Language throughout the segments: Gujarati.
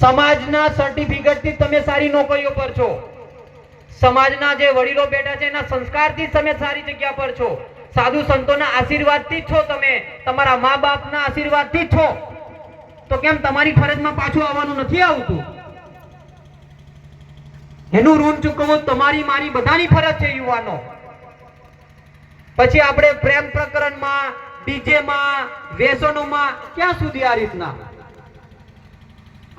સમાજના તમે સારી નોકરીઓ પર છો. સમાજના જે વડીલો બેઠા છે, એના સંસ્કારથી થી તમે સારી જગ્યા પર છો. સાધુ સંતોના આશીર્વાદથી જ છો તમે. તમારા મા બાપના આશીર્વાદથી જ છો. તો કેમ તમારી ફરજમાં પાછું આવવાનું નથી આવતું? એનું ઋણ ચૂકવવું તમારી, મારી બધાની ફરજ છે યુવાનો. પછી આપણે પ્રેમ પ્રકરણમાં, ડીજેમાં વ્યસનોમાં ક્યાં સુધી આ રીતના?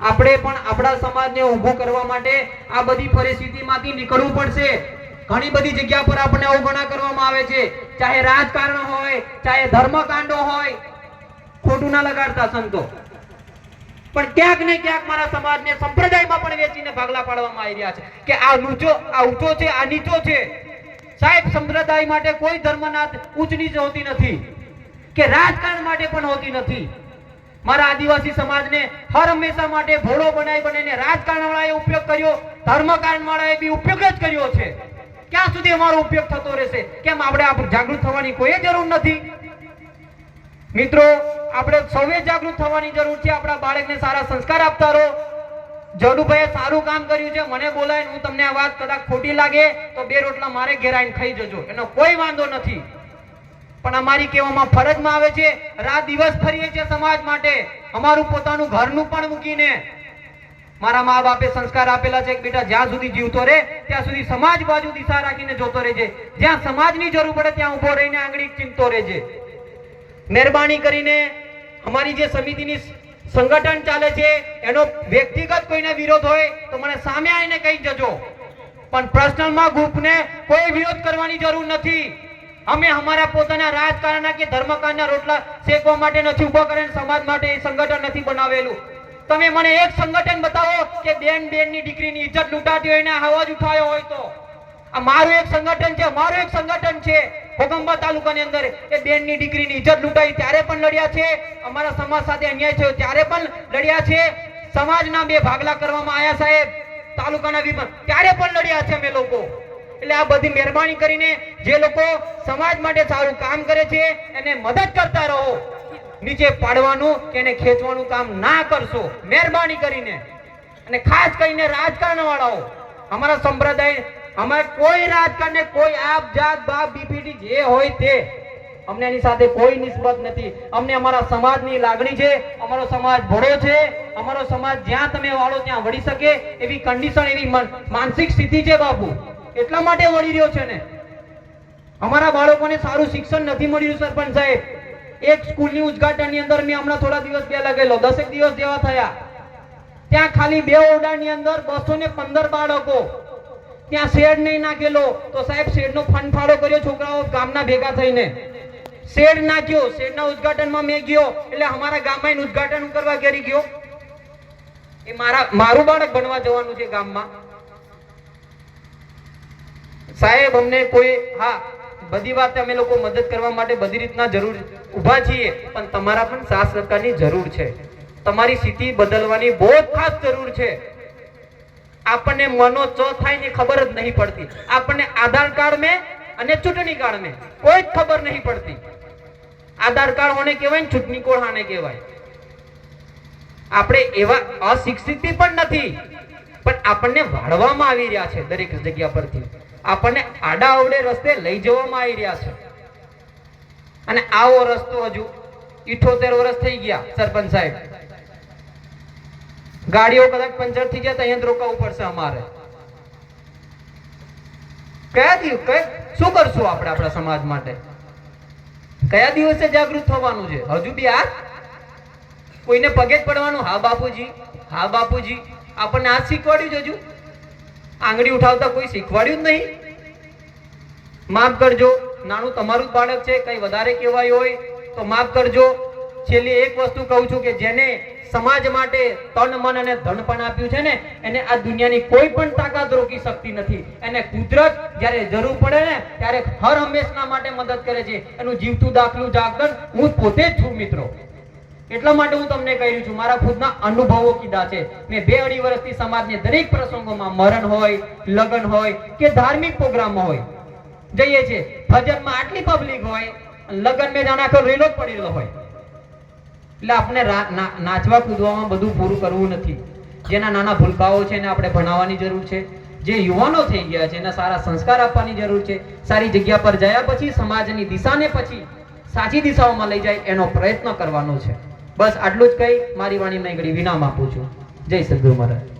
આપણે પણ આપણા સમાજને ઊભો કરવા માટે આ બધી પરિસ્થિતિમાંથી નીકળવું પડશે. ઘણી બધી જગ્યા પર આપણને અવગણા કરવામાં આવે છે. ચાહે રાજકારણ હોય, ચાહે ધર્મકાંડો હોય, ખોટું ના લગાડતા સંતો. પણ ક્યાંક ને ક્યાંક મારા સમાજને, સંપ્રદાયમાં પણ વેચીને ભાગલા પાડવામાં આવી રહ્યા છે કે આ ઊંચો આ ઊંચો છે, આ નીચો છે. સાહેબ, સંપ્રદાય માટે કોઈ ધર્મના ઉચ્ચ નીચ હોતી નથી કે રાજકારણ માટે પણ હોતી નથી. મારા આદિવાસી સમાજને હર હંમેશા માટે ભોળો બનાવી બનાવીને રાજકારણ વાળાએ ઉપયોગ કર્યો ધર્મકારણ વાળાએ બી ઉપયોગ જ કર્યો છે. ક્યાં સુધી અમારો ઉપયોગ થતો રહેશે? કેમ આપણે જાગૃત થવાની કોઈ જરૂર નથી? મિત્રો, આપણે સૌએ જાગૃત થવાની જરૂર છે. આપણા બાળકને સારા સંસ્કાર આપતા રહો. જડુભાઈએ સારું કામ કર્યું છે. મને બોલાય હું તમને આ વાત કદાચ ખોટી લાગે, તો બે રોટલા મારે ઘેરાઈને ખાઈ જજો. એનો કોઈ વાંધો નથી. પણ અમારી કહેવામાં ફરજમાં આવે છે, રાત દિવસ ફરીએ છીએ સમાજ માટે. અમારું પોતાનું ઘરનું પણ મૂકીને. મારા મા બાપે સંસ્કાર આપેલા છે કે બેટા જ્યાં સુધી જીવતો રહે, ત્યાં સુધી સમાજ બાજુ દિશા રાખીને જોતો રહેજે. જ્યાં સમાજની જરૂર પડે, ત્યાં ઊભો રહીને આંગળી ચીમતો રહેજે. મહેરબાની કરીને અમારી જે સમિતિની સંગઠન ચાલે છે, એનો વ્યક્તિગત કોઈને વિરોધ હોય તો મને સામે આવીને કહી જજો. પણ પર્સનલમાં ગ્રુપને કોઈ વિરોધ કરવાની જરૂર નથી. અમે અમારા પોતાના રાજકારણના કે ધર્મકાંડના રોટલા શેકવા માટે નથી ઊભા કરીને, સમાજ માટે એ સંગઠન નથી બનાવેલું. તમે મને એક સંગઠન બતાવો કે બેન બેનની દીકરીની ઇજ્જત લૂંટાતી હોય ને અવાજ ઉઠાયો હોય તો. આ મારું એક સંગઠન છે, મારું એક સંગઠન છે. ભોગંબા તાલુકાની અંદર એ બેનની દીકરીની ઇજ્જત લૂંટાઈ ત્યારે પણ લડ્યા છે. અમારા સમાજ સાથે અન્યાય થયો ત્યારે પણ લડ્યા છે. સમાજના બે ભાગલા કરવામાં આવ્યા સાહેબ. તાલુકાના વિભાગ ત્યારે પણ લડ્યા છે અમે લોકો. એટલે આ બધી મહેરબાની કરીને જે લોકો સમાજ માટે સારું કામ કરે છે, એને મદદ કરતા રહો. નીચે પાડવાનું કે એને ખેંચવાનું કામ ના કરશો. મહેરબાની કરીને. અને ખાસ કરીને રાજકારણ વાળાઓ અમારા સંપ્રદાય અમારે કોઈ રાજકારણને કોઈ આપ, જાત, બાપ, બીપીટી જે હોય તે અમને એની સાથે કોઈ નિસ્બત નથી. અમને અમારા સમાજની લાગણી છે, અમારો સમાજ ભળો છે, અમારો સમાજ જ્યાં તમે વાળો ત્યાં વળી શકે એવી કન્ડિશન એવી માનસિક સ્થિતિ છે બાપુ. એટલા માટે વળી રહ્યો છે ને. અમારા બાળકોને સારું શિક્ષણ નથી મળી રહ્યું સરપંચ સાહેબ. એક સ્કૂલની ઉદ્ઘાટનની અંદર મેં હમણાં થોડા દિવસ પહેલા ગયેલો, દસેક દિવસ જેવા થયા. ત્યાં ખાલી બે ઓરડાની અંદર બસો ને પંદર બાળકો ત્યાં શેડ નહીં નાખેલો, તો સાહેબ શેડનો ફંડફાળો કર્યો છોકરાઓ ગામના ભેગા થઈને. શેડ નાખ્યો, શેડના ઉદ્ઘાટનમાં મેં ગયો, એટલે અમારા ગામમાં ઉદઘાટન કરવા ઘેરી ગયો. એ મારા, મારું બાળક ભણવા જવાનું છે ગામમાં. સાહેબ, અમને કોઈ, હા, બધી વાત અમે લોકો મદદ કરવા માટે બધી રીતના જરૂર, ઊભા છીએ, પણ તમારા પણ સાથ સરકારની જરૂર છે. તમારી સ્થિતિ બદલવાની બહુ ખાસ જરૂર છે. આપણને મનો ચો થાયની ખબર જ નહીં પડતી. આપણને આધાર કાર્ડ મેં અને ચૂંટણી કાર્ડ મેં. કોઈ જ ખબર નહીં પડતી. આધાર કાર્ડ હોને કહેવાય ને, ચૂંટણી કોડ કહેવાય. આપણે એવા અશિક્ષિત પણ નથી. પણ આપણને વાળવામાં આવી રહ્યા છે દરેક જગ્યા પરથી. આપણને આડા અવડે રસ્તે લઈ જવામાં આવી રહ્યા છે. અને આવો રસ્તો હજુ ઇઠોતેર વર્ષ થઈ ગયા, સરપંચ સાહેબ. ગાડીઓ કદાચ પંચર થઈ જાય તો અહીંયા રોકાવું પડશે અમારે. કયા દિવસ શું કરશું આપણે આપણા સમાજ માટે? કયા દિવસે જાગૃત થવાનું છે? હજુ બી આ? કોઈને પગે જ પડવાનું? હા, બાપુજી. હા, બાપુજી. આપણને આ શીખવાડ્યું છે હજુ? આંગળી ઉઠાવતા કોઈ શીખવાડ્યું જ નહીં. માફ કરજો. નાનું તમારું જ બાળક છે. કઈ વધારે કહેવાય હોય તો માફ કરજો. છેલ્લી એક વસ્તુ કહું છું કે જેને સમાજ માટે તન, મન અને ધન પણ આપ્યું છે ને, એને આ દુનિયાની કોઈ પણ તાકાત રોકી શકતી નથી. એને કુદરત જ્યારે જરૂર પડે ને, ત્યારે હર હંમેશના માટે મદદ કરે છે. એનું જીવતું દાખલું જાગરણ હું પોતે જ છું, મિત્રો. એટલા માટે હું તમને કહી રહ્યું છું, મારા ખુદના અનુભવો કીધા છે. મેં બે અઢી વર્ષથી સમાજને દરેક પ્રસંગોમાં મરણ હોય, લગ્ન હોય કે ધાર્મિક પ્રોગ્રામ હોય, જઈએ છે ભજનમાં આટલી પબ્લિક હોય, લગ્ન મેં જાણે આખો રેલો જ પડેલો હોય. એટલે આપણે નાચવા કૂદવામાં બધું પૂરું કરવું નથી. જેના નાના ભૂલકાઓ છે એને આપણે ભણાવવાની જરૂર છે. જે યુવાનો થઈ ગયા છે એને સારા સંસ્કાર આપવાની જરૂર છે. સારી જગ્યા પર ગયા પછી, સમાજની દિશાને પછી, સાચી દિશાઓમાં લઈ જાય એનો પ્રયત્ન કરવાનો છે. બસ આટલું જ કહી, મારી વાણીમાં ઘડી વિરામ આપું છું. જય સદગુરુ મહારાજ.